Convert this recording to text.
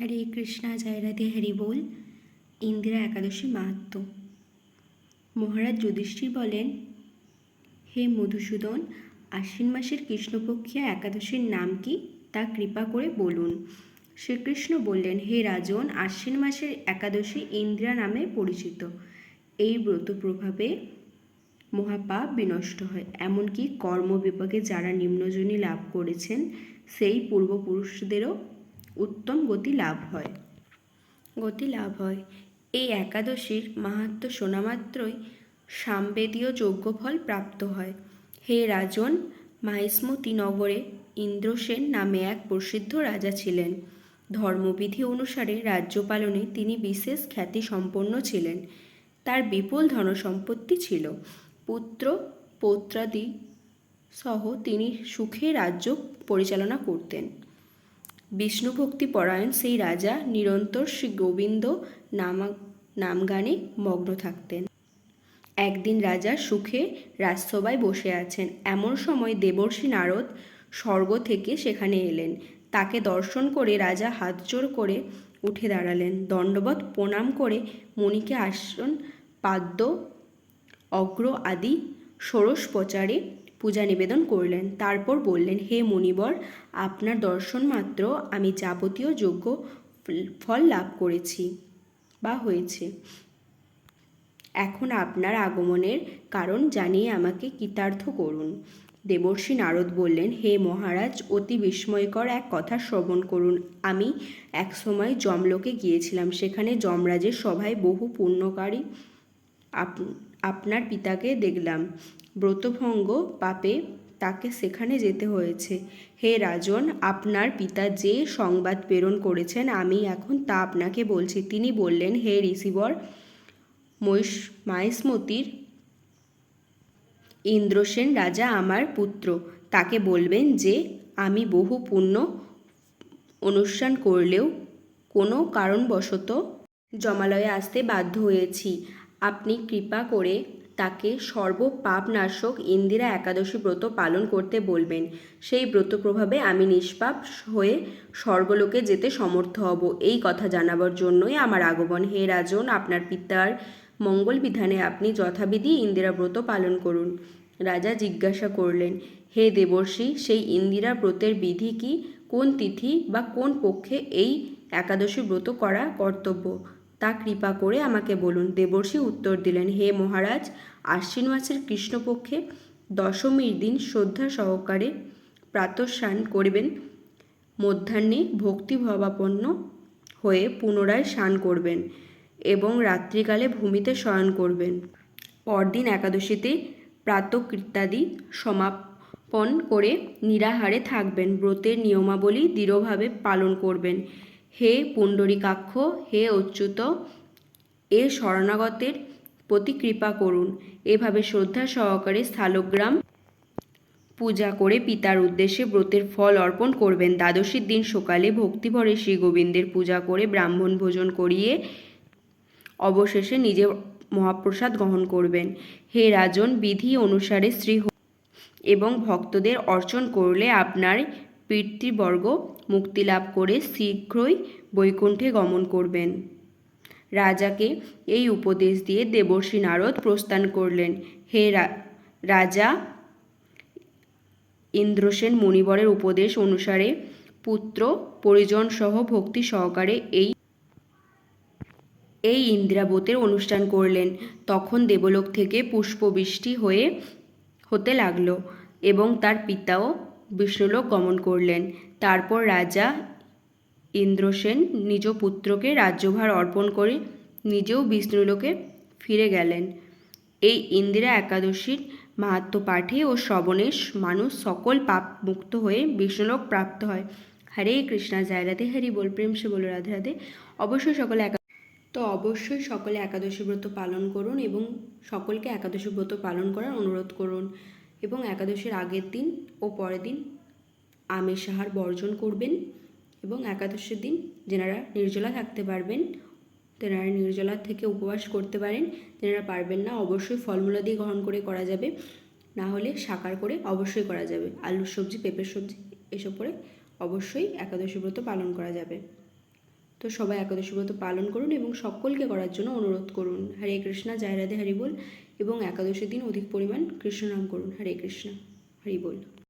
হরে কৃষ্ণা, জয় রাধে, হরি বল। ইন্দিরা একাদশী মাহাত্ম। মহারাজ যুধিষ্ঠির বলেন, হে মধুসূদন, আশ্বিন মাসের কৃষ্ণপক্ষিয়া একাদশীর নাম কি? তা কৃপা করে বলুন। শ্রীকৃষ্ণ বললেন, হে রাজন, আশ্বিন মাসের একাদশী ইন্দিরা নামে পরিচিত। এই ব্রত প্রভাবে মহাপাপ বিনষ্ট হয়। এমনকি কর্মবিপাকে যারা নিম্নজনী লাভ করেছেন, সেই পূর্বপুরুষদেরও উত্তম গতি লাভ হয়। গতি লাভ হয়। এই একাদশীর মাহাত্ম শোনামাত্রই সামবেদীয় যজ্ঞফল প্রাপ্ত হয়। হে রাজন, মাহিষ্মতি নগরে ইন্দ্রসেন নামে এক প্রসিদ্ধ রাজা ছিলেন। ধর্মবিধি অনুসারে রাজ্য পালনে তিনি বিশেষ খ্যাতি সম্পন্ন ছিলেন। তার বিপুল ধনসম্পত্তি ছিল। পুত্র, পৌত্রাদি সহ তিনি সুখে রাজ্য পরিচালনা করতেন। বিষ্ণুভক্তি পরায়ণ সেই রাজা নিরন্তর শ্রী গোবিন্দ নামা, নামগানে মগ্ন থাকতেন। একদিন রাজা সুখে রাজসভায় বসে আছেন। এমন সময় দেবর্ষি নারদ স্বর্গ থেকে সেখানে এলেন। তাকে দর্শন করে রাজা হাত জোর করে উঠে দাঁড়ালেন। দণ্ডবত প্রণাম করে মণিকে আসন, পাদ্য, অগ্র আদি, ষোড়শ প্রচারে পূজা নিবেদন করলেন। তারপর বললেন, হে মুনিবর আপনার দর্শন মাত্র আমি যাবতীয় যোগ্য ফল লাভ করেছি বা হয়েছে। এখন আপনার আগমনের কারণ জানিয়ে আমাকে কৃতার্থ করুন। দেবর্ষি নারদ বললেন, হে মহারাজ, অতি বিস্ময়কর এক কথা শ্রবণ করুন। আমি এক সময় যমলোকে গিয়েছিলাম। সেখানে যমরাজের সভায় বহু পুণ্যকারী আপনার পিতাকে দেখলাম। ব্রতভঙ্গ পাপে তাকে সেখানে যেতে হয়েছে। হে রাজন, আপনার পিতা যে সংবাদ প্রেরণ করেছেন, আমি এখন তা আপনাকে বলছি। তিনি বললেন, হে ঋষিবর, মহিষ মাহেশমতির ইন্দ্রসেন রাজা আমার পুত্র, তাকে বলবেন যে, আমি বহু পুণ্য অনুষ্ঠান করলেও কোনো কারণবশত জমালয়ে আসতে বাধ্য হয়েছি। আপনি কৃপা করে তাকে সর্বপাপনাশক ইন্দিরা একাদশী ব্রত পালন করতে বলবেন। সেই ব্রত প্রভাবে আমি নিষ্পাপ হয়ে স্বর্গলোকে যেতে সমর্থ হব। এই কথা জানাবার জন্যই আমার আগমন। হে রাজন, আপনার পিতার মঙ্গল বিধানে আপনি যথাবিধি ইন্দিরা ব্রত পালন করুন। রাজা জিজ্ঞাসা করলেন, হে দেবর্ষি, সেই ইন্দিরা ব্রতের বিধি কি? কোন তিথি বা কোন পক্ষে এই একাদশী ব্রত করা কর্তব্য? তা কৃপা করে আমাকে বলুন। দেবর্ষি উত্তর দিলেন, হে মহারাজ আশ্বিন মাসের কৃষ্ণপক্ষে দশমীর দিন শ্রদ্ধা সহকারে প্রাতঃস্নান করবেন। মধ্যাহ্নে ভক্তিভাবাপন্ন হয়ে পুনরায় স্নান করবেন এবং রাত্রিকালে ভূমিতে শয়ন করবেন। পরদিন একাদশীতে প্রাতকৃত্যাদি সমাপন করে নিরাহারে থাকবেন। ব্রতের নিয়মাবলী দৃঢ়ভাবে পালন করবেন। হে পুণ্ডরিকাক্ষ, হে অচ্যুত, এ শরণাগতের প্রতি কৃপা করুন। এভাবে শ্রদ্ধা সহকারে স্থলগ্রাম পূজা করে পিতার উদ্দেশ্যে ব্রতের ফল অর্পণ করবেন। দ্বাদশীর দিন সকালে ভক্তিভরে শ্রী গোবিন্দের পূজা করে ব্রাহ্মণ ভোজন করিয়ে অবশেষে নিজে মহাপ্রসাদ গ্রহণ করবেন। হে রাজন, বিধি অনুসারে শ্রী এবং ভক্তদের অর্চন করলে আপনার পিতৃবর্গ মুক্তি লাভ করে শীঘ্রই বৈকুণ্ঠে গমন করবেন। রাজাকে এই উপদেশ দিয়ে দেবর্ষী নারদ প্রস্থান করলেন। হে রাজা, ইন্দ্রসেন মণিবরের উপদেশ অনুসারে পুত্র, পরিজন সহ ভক্তি সহকারে এই এই ইন্দিরাবতের অনুষ্ঠান করলেন। তখন দেবলোক থেকে পুষ্পবৃষ্টি হয়ে, হতে লাগল এবং তার পিতাও বিষ্ণুলোক গমন করলেন। তারপর রাজা ইন্দ্রসেন নিজ পুত্রকে রাজ্যভার অর্পণ করে নিজেও বিষ্ণুলোকে ফিরে গেলেন। এই ইন্দিরা একাদশীর মাহাত্ম পাঠে ও শ্রবণে মানুষ সকল পাপ মুক্ত হয়ে বিষ্ণুলোক প্রাপ্ত হয়। হরে কৃষ্ণা, জয় রাধে, হরি বল, প্রেম সে বলো, রাধে রাধে। অবশ্যই সকলে একা তো অবশ্যই সকলে একাদশী ব্রত পালন করুন এবং সকলকে একাদশী ব্রত পালন করার অনুরোধ করুন। এবং একাদশীর আগের দিন ও পরের দিন আমিষ আহার বর্জন করবেন এবং একাদশীর দিন যেনারা নির্জলা থাকতে পারবেন, তেনারা নির্জলা থেকে উপবাস করতে পারেন, তেনারা পারবেন না, অবশ্যই ফলমূলা দিয়ে গ্রহণ করে করা যাবে, না হলে সাকার করে অবশ্যই করা যাবে, আলুর সবজি, পেঁপের সবজি, এসব করে অবশ্যই একাদশী ব্রত পালন করা যাবে। তো সবাই একাদশী ব্রত পালন করুন এবং সকলকে করার জন্য অনুরোধ করুন। হরে কৃষ্ণা, জয় রাধে, হরি বল। এবং একাদশীর দিন অধিক পরিমাণ কৃষ্ণ নাম করুন। হরে কৃষ্ণা, হরি বল।